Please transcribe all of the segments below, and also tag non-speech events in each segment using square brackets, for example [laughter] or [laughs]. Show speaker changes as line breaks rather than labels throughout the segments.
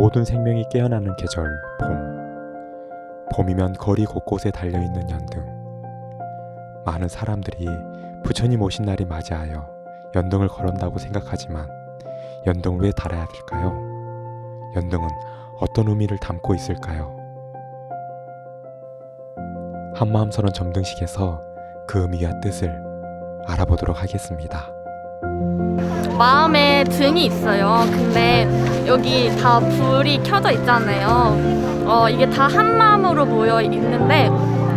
모든 생명이 깨어나는 계절 봄. 봄이면 거리 곳곳에 달려있는 연등. 많은 사람들이 부처님 오신 날이 맞이하여 연등을 걸었다고 생각하지만 연등을 왜 달아야 될까요? 연등은 어떤 의미를 담고 있을까요? 한마음 선언 점등식에서 그 의미와 뜻을 알아보도록 하겠습니다.
마음에 등이 있어요. 근데 여기 다 불이 켜져 있잖아요. 어, 이게 다 한 마음으로 모여 있는데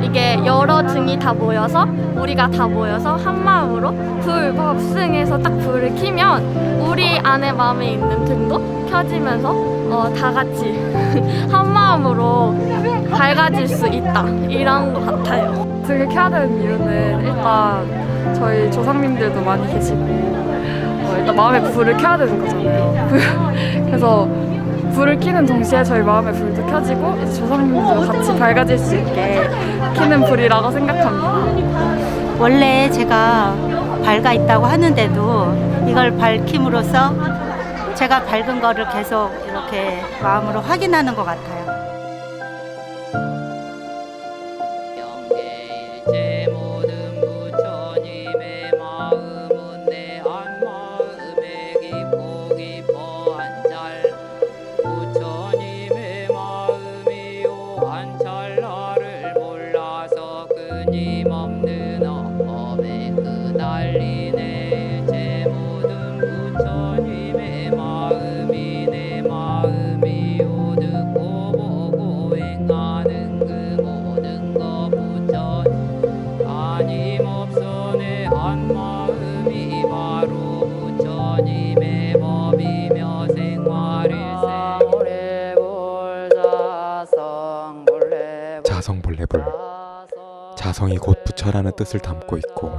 이게 여러 등이 다 모여서 우리가 다 모여서 한 마음으로 불 법승해서 딱 불을 켜면 우리 안에 마음에 있는 등도 켜지면서 어, 다 같이 [laughs] 한 마음으로 밝아질 수 있다 이런 것 같아요.
등을 켜야 되는 이유는 일단 저희 조상님들도 많이 계시고 어, 일단 마음의 불을 켜야 되는 거잖아요. [laughs] 그래서 불을 켜는 동시에 저희 마음의 불도 켜지고 이제 조상님들도 같이 밝아질 수 있게 켜는 불이라고 생각합니다.
원래 제가 밝아 있다고 하는데도 이걸 밝힘으로써 제가 밝은 거를 계속 이렇게 마음으로 확인하는 것 같아요.
자성이 곧 부처라는 뜻을 담고 있고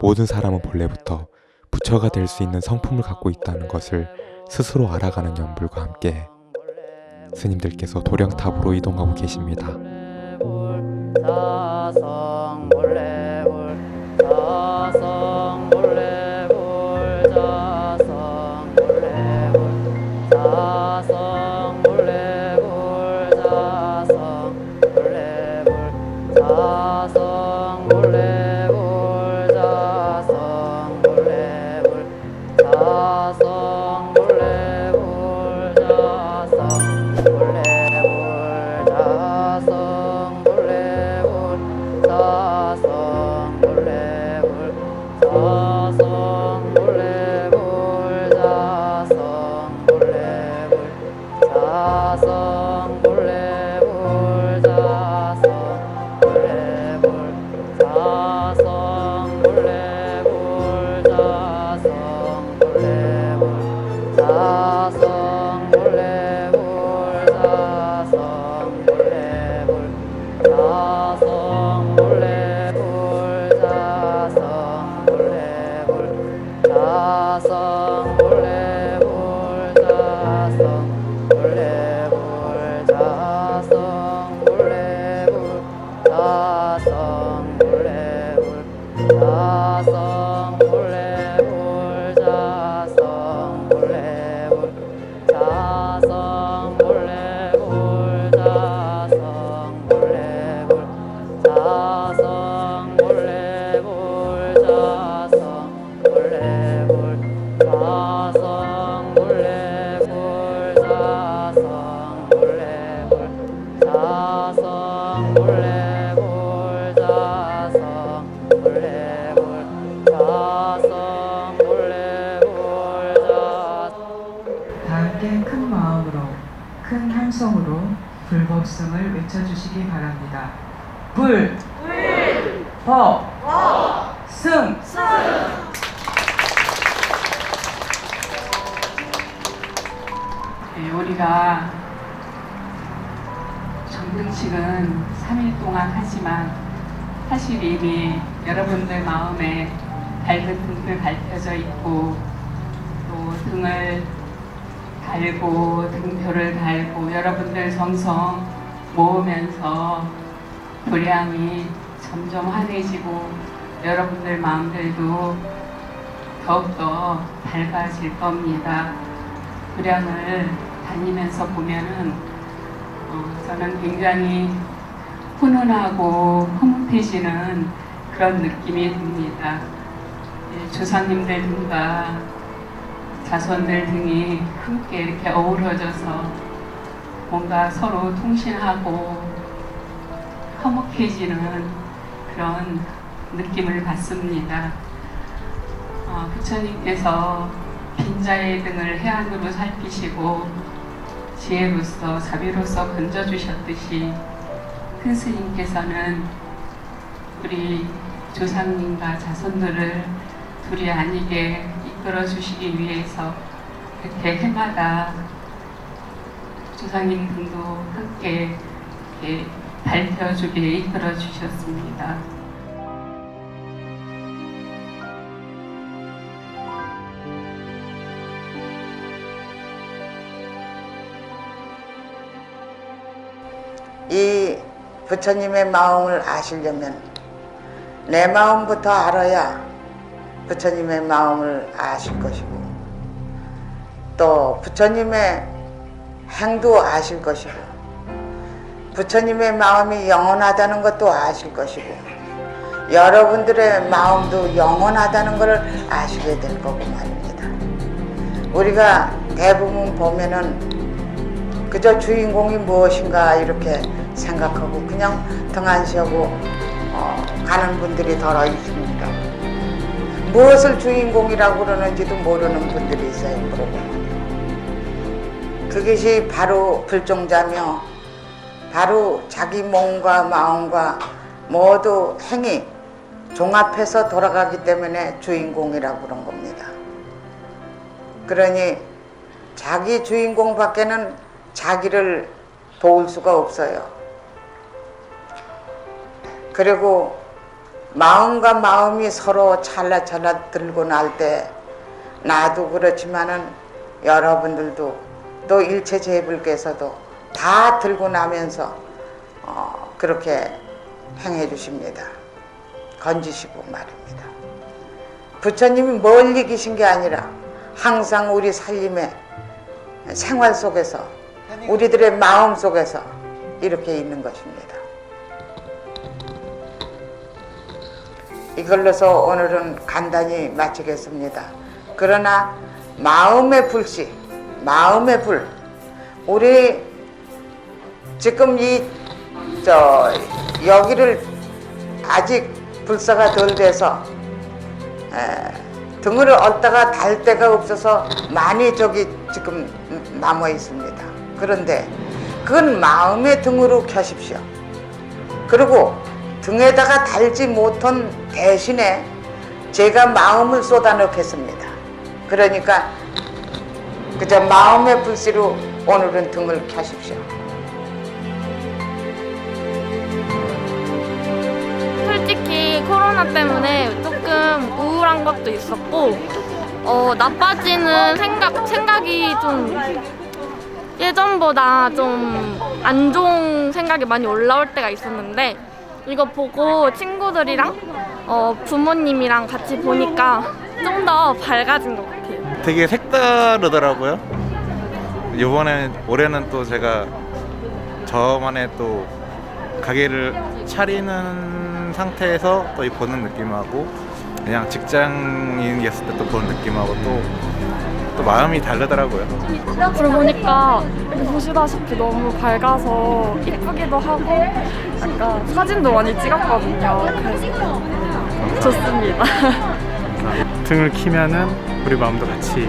모든 사람은 본래부터 부처가 될 수 있는 성품을 갖고 있다는 것을 스스로 알아가는 연불과 함께 스님들께서 도령탑으로 이동하고 계십니다.
sa
다 함께 큰 마음으로 큰 함성으로 불법성을 외쳐주시기 바랍니다. 불, 법, 승,
네, 우리가 정등식은 3일 동안 하지만 사실 이미 여러분들 마음에 밝은 등불 밝혀져 있고 또 등을 달고 등표를 달고 여러분들 정성 모으면서 불량이 점점 환해지고 여러분들 마음들도 더욱더 밝아질 겁니다. 불량을 다니면서 보면은 어, 저는 굉장히 훈훈하고 흐뭇해지는 그런 느낌이 듭니다. 예, 조상님들 등과 자손들 등이 함께 이렇게 어우러져서 뭔가 서로 통신하고 화목해지는 그런 느낌을 받습니다. 어, 부처님께서 빈자의 등을 해안으로 살피시고 지혜로서 자비로서 건져주셨듯이 큰 스님께서는 우리 조상님과 자손들을 둘이 아니게 이끌어 주시기 위해서 이렇게 해마다 조상님 등도 함께 이렇게 밝혀주게 이끌어 주셨습니다.
이 부처님의 마음을 아시려면 내 마음부터 알아야 부처님의 마음을 아실 것이고 또 부처님의 행도 아실 것이고 부처님의 마음이 영원하다는 것도 아실 것이고 여러분들의 마음도 영원하다는 것을 아시게 될 거고 말입니다. 우리가 대부분 보면은 그저 주인공이 무엇인가 이렇게 생각하고 그냥 등한시하고 어, 가는 분들이 더러 있습니다. 무엇을 주인공이라고 그러는지도 모르는 분들이 있어요. 그러고 그것이 바로 불종자며 바로 자기 몸과 마음과 모두 행위 종합해서 돌아가기 때문에 주인공이라고 그런 겁니다. 그러니 자기 주인공 밖에는 자기를 도울 수가 없어요. 그리고 마음과 마음이 서로 찰나찰나 들고 날 때 나도 그렇지만은 여러분들도 또 일체 제불께서도 다 들고 나면서 어, 그렇게 행해 주십니다. 건지시고 말입니다. 부처님이 멀리 계신 게 아니라 항상 우리 살림의 생활 속에서 우리들의 마음 속에서 이렇게 있는 것입니다. 이걸로서 오늘은 간단히 마치겠습니다. 그러나 마음의 불씨, 마음의 불, 우리 지금 이 저 여기를 아직 불사가 덜 돼서 에, 등을 얻다가 달 데가 없어서 많이 저기 지금 남아 있습니다. 그런데 그건 마음의 등으로 켜십시오. 그리고 등에다가 달지 못한 대신에 제가 마음을 쏟아넣겠습니다. 그러니까 그저 마음의 불씨로 오늘은 등을 켜십시오.
솔직히 코로나 때문에 조금 우울한 것도 있었고 어, 나빠지는 생각 생각이 좀 예전보다 좀 안 좋은 생각이 많이 올라올 때가 있었는데 이거 보고 친구들이랑 어, 부모님이랑 같이 보니까 좀 더 밝아진 것 같아요.
되게 색다르더라고요. 이번에 올해는 또 제가 저만의 또 가게를 차리는 상태에서 또 이 보는 느낌하고 그냥 직장인이었을 때 또 보는 느낌하고 또, 또 마음이 다르더라고요.
앞으로 보니까 여기 보시다시피 너무 밝아서 이쁘기도 하고 약간 사진도 많이 찍었거든요. 그래서 좋습니다. [laughs]
등을 키면은 우리 마음도 같이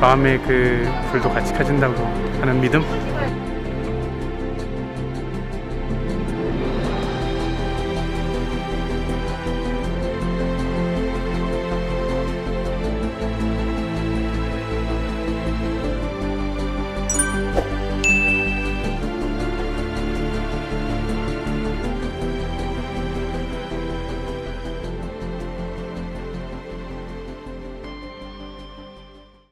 마음의 그 불도 같이 켜진다고 하는 믿음